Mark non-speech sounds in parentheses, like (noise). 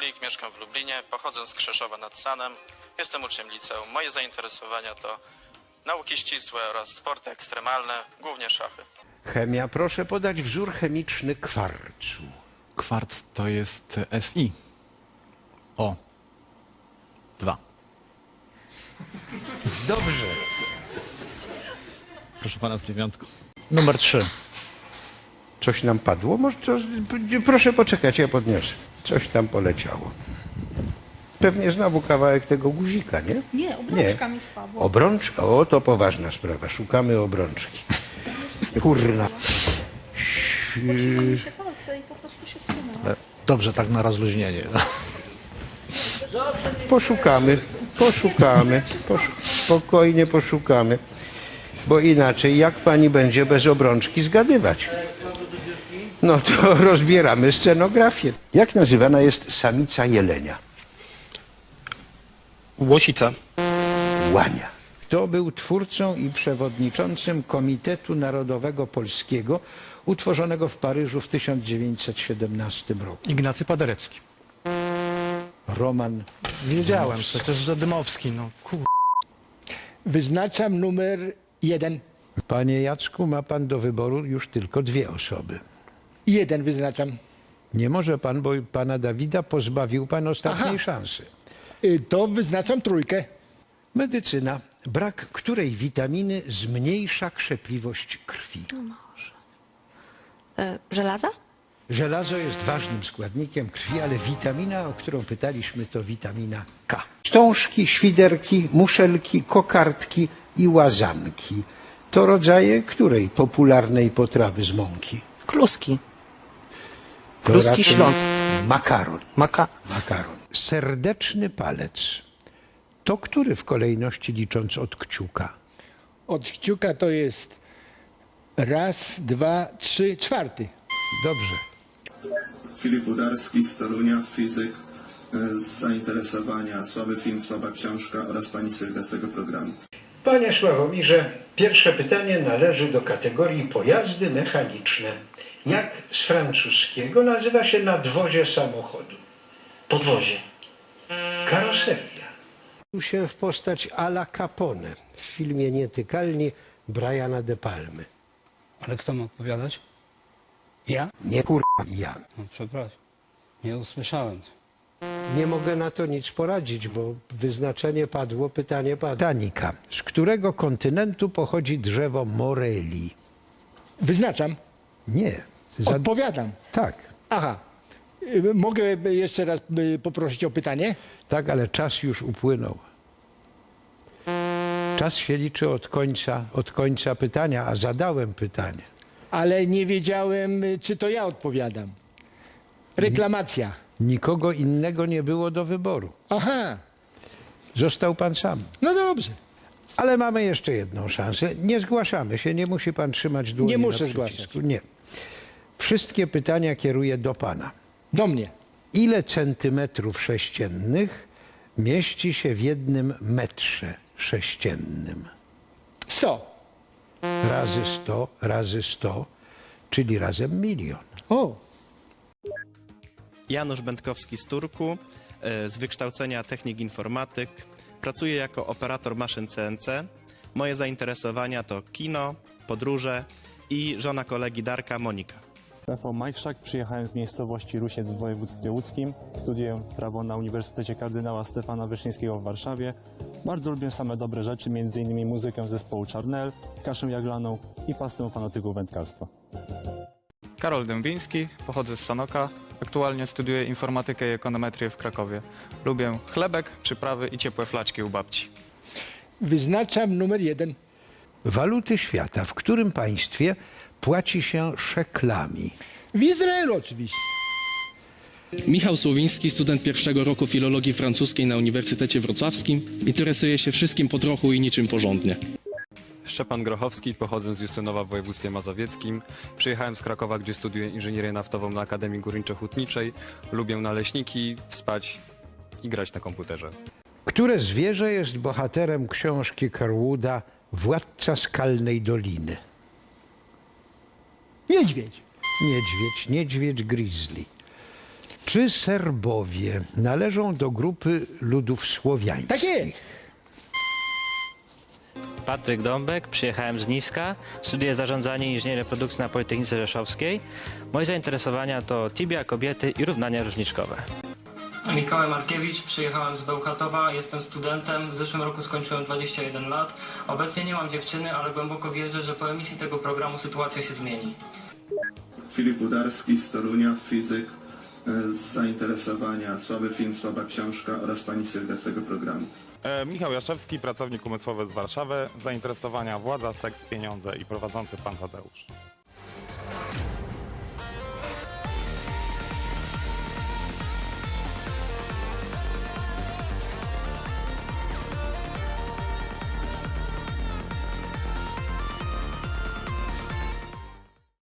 Kulik, mieszkam w Lublinie, pochodzę z Krzeszowa nad Sanem, jestem uczniem liceum. Moje zainteresowania to nauki ścisłe oraz sporty ekstremalne, głównie szachy. Chemia, proszę podać wzór chemiczny kwarcu. Kwarc to jest SI. O. Dwa. Dobrze. Proszę pana z dziewiątką. Numer 3. Coś nam padło? Może to, proszę poczekać, ja podniosę. Coś tam poleciało. Pewnie znowu kawałek tego guzika, nie? Nie, obrączka mi spadła. Obrączka? O, to poważna sprawa. Szukamy obrączki. Kurna. Pocinały mi się palce i po prostu się zsunęło. Dobrze, tak na rozluźnienie. Poszukamy, poszukamy, poszu spokojnie poszukamy. Bo inaczej jak pani będzie bez obrączki zgadywać? No to (laughs) rozbieramy scenografię. Jak nazywana jest samica jelenia? Łosica. Łania. Kto był twórcą i przewodniczącym Komitetu Narodowego Polskiego utworzonego w Paryżu w 1917 roku? Ignacy Paderewski. Roman Wiedziałem, przecież że Dymowski, no kur... Wyznaczam numer jeden. Panie Jacku, ma pan do wyboru już tylko dwie osoby. Jeden wyznaczam. Nie może pan, bo pana Dawida pozbawił pan ostatniej Aha. szansy. Y, To wyznaczam trójkę. Medycyna. Brak której witaminy zmniejsza krzepliwość krwi? E, żelaza? Żelazo jest ważnym składnikiem krwi, ale witamina, o którą pytaliśmy, to witamina K. Wstążki, świderki, muszelki, kokardki i łazanki. To rodzaje której popularnej potrawy z mąki? Kluski. To raczej śląskie. Makaron. Maka. Makaron. Serdeczny palec. To który w kolejności licząc od kciuka? Od kciuka to jest raz, dwa, trzy, czwarty. Dobrze. Filip Udarski z Torunia, fizyk e, z zainteresowania, słaby film, słaba książka oraz pani Sylwia z tego programu. Panie Sławomirze, pierwsze pytanie należy do kategorii pojazdy mechaniczne. Jak z francuskiego nazywa się nadwozie samochodu? Podwozie. Karoseria. Tu się w postać Ala Capone w filmie Nietykalni Briana De Palmy. Ale kto ma odpowiadać? Ja? Nie kurwa ja. No, przepraszam. Nie usłyszałem. Nie mogę na to nic poradzić, bo wyznaczenie padło, pytanie padło. Tanika. Z którego kontynentu pochodzi drzewo moreli? Wyznaczam. Nie. Za... Odpowiadam. Tak. Aha. Y, Mogę jeszcze raz y, poprosić o pytanie? Tak, ale czas już upłynął. Czas się liczy od końca, od końca pytania, a zadałem pytanie. Ale nie wiedziałem, y, czy to ja odpowiadam. Reklamacja. Nikogo innego nie było do wyboru. Aha. Został pan sam. No dobrze. Ale mamy jeszcze jedną szansę. Nie zgłaszamy się, nie musi pan trzymać dłoni Nie na muszę przycisku. zgłaszać. Nie. Wszystkie pytania kieruję do pana. Do mnie. Ile centymetrów sześciennych mieści się w jednym metrze sześciennym? Sto. Razy 100, razy 100, czyli razem milion. O. Janusz Będkowski z Turku, e, z wykształcenia technik informatyk. Pracuję jako operator maszyn CNC. Moje zainteresowania to kino, podróże i żona kolegi Darka, Monika. Rafał Majchrzak, przyjechałem z miejscowości Rusiec w województwie łódzkim. Studiuję prawo na Uniwersytecie Kardynała Stefana Wyszyńskiego w Warszawie. Bardzo lubię same dobre rzeczy, m.in. muzykę zespołu Czarnel, kaszę jaglaną i pastę fanatyków wędkarstwa. Karol Dębiński, pochodzę z Sanoka. Aktualnie studiuję informatykę i ekonometrię w Krakowie. Lubię chlebek, przyprawy i ciepłe flaczki u babci. Wyznaczam numer jeden. Waluty świata. W którym państwie płaci się szeklami? W Izraelu oczywiście. Michał Słowiński, student pierwszego roku filologii francuskiej na Uniwersytecie Wrocławskim. Interesuje się wszystkim po trochu i niczym porządnie. Szczepan Grochowski, pochodzę z Justynowa w województwie mazowieckim. Przyjechałem z Krakowa, gdzie studiuję inżynierię naftową na Akademii Górniczo-Hutniczej. Lubię naleśniki, spać i grać na komputerze. Które zwierzę jest bohaterem książki Kerwooda Władca Skalnej Doliny? Niedźwiedź. Niedźwiedź, niedźwiedź grizzly. Czy Serbowie należą do grupy ludów słowiańskich? Tak jest. Patryk Dąbek, przyjechałem z Niska, studiuję zarządzanie i inżynierię produkcji na Politechnice Rzeszowskiej. Moje zainteresowania to tibia, kobiety i równania różniczkowe. Mikołaj Markiewicz, przyjechałem z Bełchatowa, jestem studentem, w zeszłym roku skończyłem 21 lat. Obecnie nie mam dziewczyny, ale głęboko wierzę, że po emisji tego programu sytuacja się zmieni. Filip Udarski z Torunia, fizyk, z zainteresowania słaby film, słaba książka oraz pani Sylwia z tego programu. E, Michał Jaszewski, pracownik umysłowy z Warszawy, zainteresowania władza, seks, pieniądze i prowadzący pan Tadeusz.